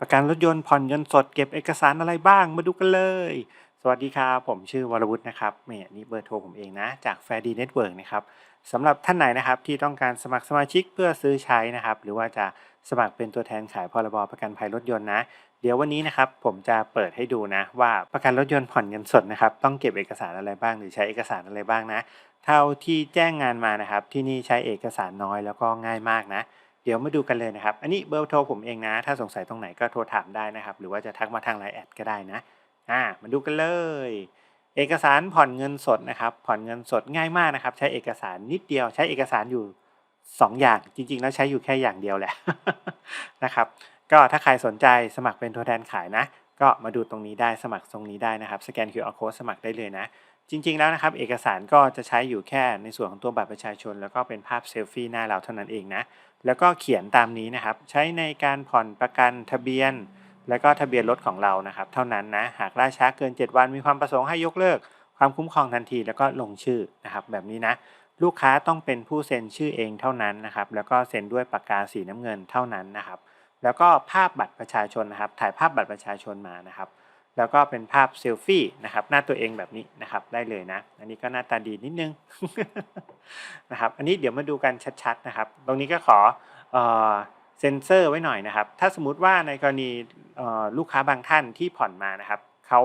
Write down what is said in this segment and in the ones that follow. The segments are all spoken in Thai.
ประกันรถยนต์ผ่อนเงินสดเก็บเอกสารอะไรบ้างมาดูกันเลย สวัสดีครับ ผมชื่อวรวุฒินะครับเนี่ยนี่เบอร์โทรผมเองนะ จาก f a i r d y Network นะครับสำหรับท่านไหนนะครับที่ต้องการสมัครสมาชิกเพื่อซื้อใช้นะครับ หรือว่าจะสมัครเป็นตัวแทนขายพรบประกันภัยรถยนต์นะ เดี๋ยววันนี้นะครับผมจะเปิดให้ดูนะ ว่าประกันรถยนต์ผ่อนเงินสดนะครับต้องเก็บเอกสารอะไรบ้าง หรือใช้เอกสารอะไรบ้างนะ เท่าที่แจ้งงานมานะครับที่นี่ใช้เอกสารน้อยแล้วก็ง่ายมากนะ เดี๋ยวมาดูกันเลยนะครับ อันนี้เบอร์โทรผมเองนะ ถ้าสงสัยตรงไหนก็โทรถามได้นะครับ หรือว่าจะทักมาทางไลน์แอดก็ได้นะ อ่า มาดูกันเลย เอกสารผ่อนเงินสดนะครับ ผ่อนเงินสดง่ายมากนะครับ ใช้เอกสารนิดเดียว ใช้เอกสารอยู่ 2 อย่าง จริง ๆ แล้วใช้อยู่แค่อย่างเดียวแหละ นะครับ ก็ถ้าใครสนใจสมัครเป็นตัวแทนขายนะ ก็มาดูตรงนี้ได้ สมัครตรงนี้ได้นะครับ สแกน QR code สมัครได้เลยนะ จริงๆแล้วนะครับเอกสารก็จะใช้อยู่แค่ในส่วนของตัวบัตรประชาชน แล้วก็เป็นภาพเซลฟี่หน้าเราเท่านั้นเองนะแล้วก็เขียนตามนี้นะครับ ใช้ในการผ่อนประกันทะเบียน แล้วก็ทะเบียนรถของเรานะครับ เท่านั้นนะหากล่าช้าเกิน 7 วันมีความประสงค์ให้ยกเลิก ความคุ้มครองทันทีแล้วก็ลงชื่อนะครับ แบบนี้นะลูกค้าต้องเป็นผู้เซ็นชื่อเองเท่านั้นนะครับ แล้วก็เซ็นด้วยปากกาสีน้ำเงินเท่านั้นนะครับ แล้วก็ภาพบัตรประชาชนนะครับ ถ่ายภาพบัตรประชาชนมานะครับ แล้วก็เป็นภาพเซลฟี่นะครับหน้าตัวเองแบบนี้นะครับได้เลยนะ อันนี้ก็หน้าตาดีนิดนึงนะครับอันนี้เดี๋ยวมาดูกันชัดๆนะครับ ตรงนี้ก็ขอเออเซ็นเซอร์ไว้หน่อยนะครับ ถ้าสมมติว่าในกรณีลูกค้าบางท่านที่ผ่อนมานะครับเขา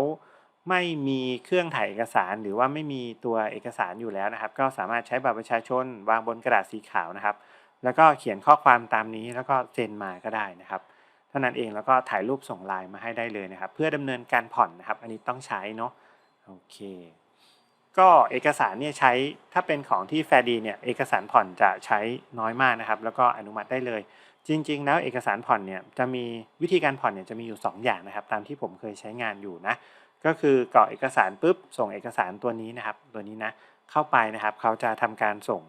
ไม่มีเครื่องถ่ายเอกสารหรือว่าไม่มีตัวเอกสารอยู่แล้วนะครับ ก็สามารถใช้บัตรประชาชนวางบนกระดาษสีขาวนะครับ แล้วก็เขียนข้อความตามนี้แล้วก็เซ็นมาก็ได้นะครับ ท่านั้นเองแล้วก็ถ่ายรูปส่งไลน์มาให้ได้เลยนะครับ เพื่อดำเนินการผ่อนนะครับ อันนี้ต้องใช้เนาะโอเค ก็เอกสารเนี่ยใช้ถ้าเป็นของที่แฟดีเนี่ยเอกสารผ่อนจะใช้น้อยมากนะครับ แล้วก็อนุมัติได้เลย จริง ๆ แล้วเอกสารผ่อนเนี่ยจะมีวิธีการผ่อนเนี่ยจะมีอยู่ 2 อย่างนะครับ ตามที่ผมเคยใช้งานอยู่นะก็คือกรอกเอกสารปุ๊บส่งเอกสารตัวนี้นะครับ ตัวนี้นะเข้าไปนะครับ เขาจะทำการส่ง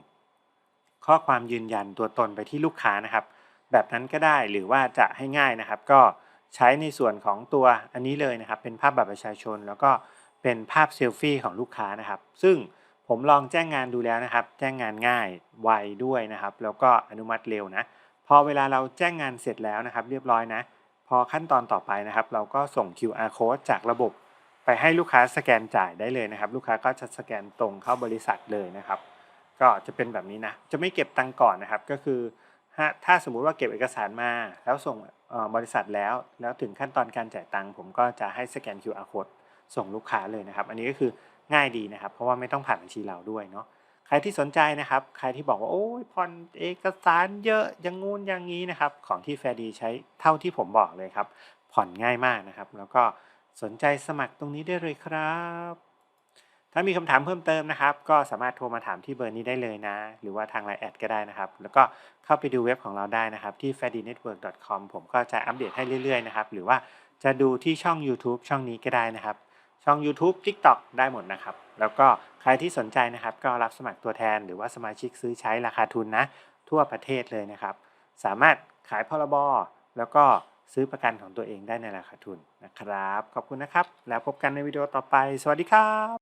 ข้อความยืนยันตัวตนไปที่ลูกค้านะครับ แบบนั้นก็ได้หรือว่าจะให้ง่ายนะครับ ก็ใช้ในส่วนของตัวอันนี้เลยนะครับ เป็นภาพบัตรประชาชน แล้วก็เป็นภาพเซลฟี่ของลูกค้านะครับ ซึ่งผมลองแจ้งงานดูแล้วนะครับ แจ้งงานง่ายไวด้วยนะครับ แล้วก็อนุมัติเร็วนะพอเวลาเราแจ้งงานเสร็จแล้วนะครับ เรียบร้อยนะ พอขั้นตอนต่อไปนะครับ เราก็ส่ง QR code จากระบบไปให้ลูกค้าสแกนจ่ายได้เลยนะครับ ลูกค้าก็จะสแกนตรงเข้าบริษัทเลยนะครับ ก็จะเป็นแบบนี้นะ จะไม่เก็บตังก่อนนะครับ ก็คือ ถ้าถ้าสมมุติว่าเก็บเอกสารมา แล้วส่งบริษัทแล้ว แล้วถึงขั้นตอนการจ่ายตังค์ผมก็จะให้สแกน QR code ส่งลูกค้าเลยนะครับ อันนี้ก็คือง่ายดีนะครับ เพราะว่าไม่ต้องผ่านบัญชีเราด้วยเนาะใครที่สนใจนะครับ ใครที่บอกว่าโอ้ยผ่อนเอกสารเยอะอยังงูนอย่างนี้นะครับ ของที่แฟร์ดีใช้เท่าที่ผมบอกเลยครับ ผ่อนง่ายมากนะครับ แล้วก็สนใจสมัครตรงนี้ได้เลยครับ ถ้ามีคำถามเพิ่มเติมนะครับ ก็สามารถโทรมาถามที่เบอร์นี้ได้เลยนะ หรือว่าทางไลน์แอดก็ได้นะครับ แล้วก็เข้าไปดูเว็บของเราได้นะครับ ที่ f a d y n e t w o r k c o m ผมก็จะอัปเดตให้เรื่อยๆนะครับ หรือว่าจะดูที่ช่อง YouTube ช่องนี้ก็ได้นะครับ ช่อง YouTube TikTok ได้หมดนะครับ แล้วก็ใครที่สนใจนะครับ ก็รับสมัครตัวแทน หรือว่าสมาชิกซื้อใช้ราคาทุนนะ ทั่วประเทศเลยนะครับ สามารถขายพรบแล้วก็ซื้อประกันของตัวเองได้ในราคาทุนนะครับ ขอบคุณนะครับ แล้วพบกันในวิดีโอต่อไป สวัสดีครับ